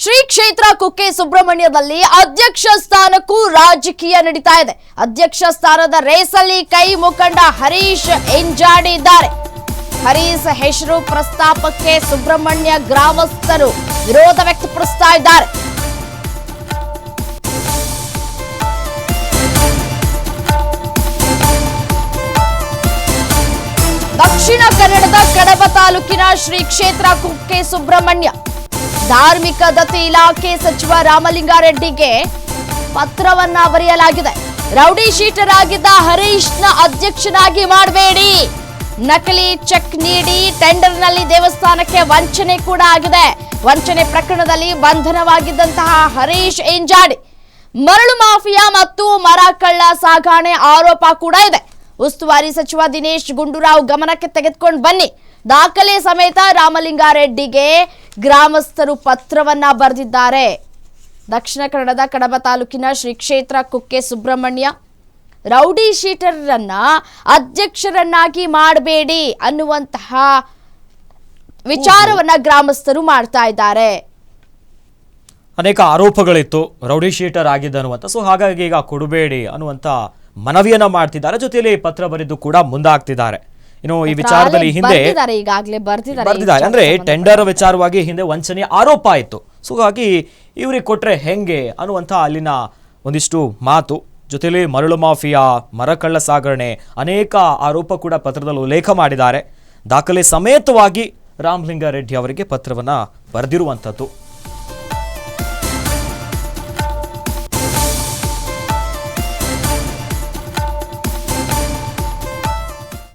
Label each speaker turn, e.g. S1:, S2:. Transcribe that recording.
S1: ಶ್ರೀ ಕ್ಷೇತ್ರ ಕುಕ್ಕೆ ಸುಬ್ರಹ್ಮಣ್ಯದಲ್ಲಿ ಅಧ್ಯಕ್ಷ ಸ್ಥಾನಕ್ಕೂ ರಾಜಕೀಯ ನಡೀತಾ ಇದೆ. ಅಧ್ಯಕ್ಷ ಸ್ಥಾನದ ರೇಸಲ್ಲಿ ಕೈ ಮುಖಂಡ ಹರೀಶ್ ಎಂಜಾಡಿ ಇದ್ದಾರೆ ಹರೀಶ್ ಹೆಸರು ಪ್ರಸ್ತಾಪಕ್ಕೆ ಸುಬ್ರಹ್ಮಣ್ಯ ಗ್ರಾಮಸ್ಥರು ವಿರೋಧ ವ್ಯಕ್ತಪಡಿಸ್ತಾ ಇದ್ದಾರೆ. ದಕ್ಷಿಣ ಕನ್ನಡದ ಕಡಬ ತಾಲೂಕಿನ ಶ್ರೀ ಕ್ಷೇತ್ರ ಕುಕ್ಕೆ ಸುಬ್ರಹ್ಮಣ್ಯ ಧಾರ್ಮಿಕ ದತ್ತಿ ಇಲಾಖೆ ಸಚಿವ ರಾಮಲಿಂಗಾರೆಡ್ಡಿಗೆ ಪತ್ರವನ್ನ ಬರೆಯಲಾಗಿದೆ. ರೌಡಿ ಶೀಟರ್ ಆಗಿದ್ದ ಹರೀಶ್ನ ಅಧ್ಯಕ್ಷನಾಗಿ ಮಾಡಬೇಡಿ. ನಕಲಿ ಚೆಕ್ ನೀಡಿ ಟೆಂಡರ್ನಲ್ಲಿ ದೇವಸ್ಥಾನಕ್ಕೆ ವಂಚನೆ ಕೂಡ ಆಗಿದೆ. ವಂಚನೆ ಪ್ರಕರಣದಲ್ಲಿ ಬಂಧನವಾಗಿದ್ದಂತಹ ಹರೀಶ್ ಎಂಜಾಡಿ ಮರಳು ಮಾಫಿಯಾ ಮತ್ತು ಮರ ಕಳ್ಳ ಸಾಗಾಣೆ ಆರೋಪ ಕೂಡ ಇದೆ. ಉಸ್ತುವಾರಿ ಸಚಿವ ದಿನೇಶ್ ಗುಂಡೂರಾವ್ ಗಮನಕ್ಕೆ ತೆಗೆದುಕೊಂಡು ಬನ್ನಿ. ದಾಖಲೆ ಸಮೇತ ರಾಮಲಿಂಗಾರೆಡ್ಡಿಗೆ ಗ್ರಾಮಸ್ಥರು ಪತ್ರವನ್ನ ಬರೆದಿದ್ದಾರೆ. ದಕ್ಷಿಣ ಕನ್ನಡದ ಕಡಬ ತಾಲೂಕಿನ ಶ್ರೀ ಕ್ಷೇತ್ರ ಕುಕ್ಕೆ ಸುಬ್ರಹ್ಮಣ್ಯ, ರೌಡಿ ಶೀಟರನ್ನ ಅಧ್ಯಕ್ಷರನ್ನಾಗಿ ಮಾಡಬೇಡಿ ಅನ್ನುವಂತಹ ವಿಚಾರವನ್ನ ಗ್ರಾಮಸ್ಥರು ಮಾಡ್ತಾ ಇದ್ದಾರೆ.
S2: ಅನೇಕ ಆರೋಪಗಳಿತ್ತು, ರೌಡಿ ಶೀಟರ್ ಆಗಿದ್ದ ಅನ್ನುವಂಥ ಸೊ ಹಾಗಾಗಿ ಈಗ ಕೊಡಬೇಡಿ ಅನ್ನುವಂಥ ಮನವಿಯನ್ನ ಮಾಡ್ತಿದ್ದಾರೆ. ಜೊತೆಯಲ್ಲಿ ಪತ್ರ ಬರೆದು ಕೂಡ ಮುಂದಾಗ್ತಿದ್ದಾರೆ. ಇನ್ನು ಈ ವಿಚಾರದಲ್ಲಿ ಹಿಂದೆ
S1: ಬರ್ದಿದ್ದಾರೆ ಈಗಾಗಲೇ ಬರ್ದಿದ್ದಾರೆ
S2: ಅಂದ್ರೆ ಟೆಂಡರ್ ವಿಚಾರವಾಗಿ ಹಿಂದೆ ವಂಚನೆ ಆರೋಪ ಆಯಿತು. ಸೊ ಹಾಗಾಗಿ ಇವ್ರಿಗೆ ಕೊಟ್ರೆ ಹೆಂಗೆ ಅನ್ನುವಂಥ ಅಲ್ಲಿನ ಒಂದಿಷ್ಟು ಮಾತು. ಜೊತೆಯಲ್ಲಿ ಮರಳು ಮಾಫಿಯಾ ಮರಕಳ್ಳ ಸಾಗರಣೆ ಅನೇಕ ಆರೋಪ ಕೂಡ ಪತ್ರದಲ್ಲಿ ಉಲ್ಲೇಖ ಮಾಡಿದ್ದಾರೆ. ದಾಖಲೆ ಸಮೇತವಾಗಿ ರಾಮಲಿಂಗಾರೆಡ್ಡಿ ಅವರಿಗೆ ಪತ್ರವನ್ನು ಬರೆದಿರುವಂಥದ್ದು.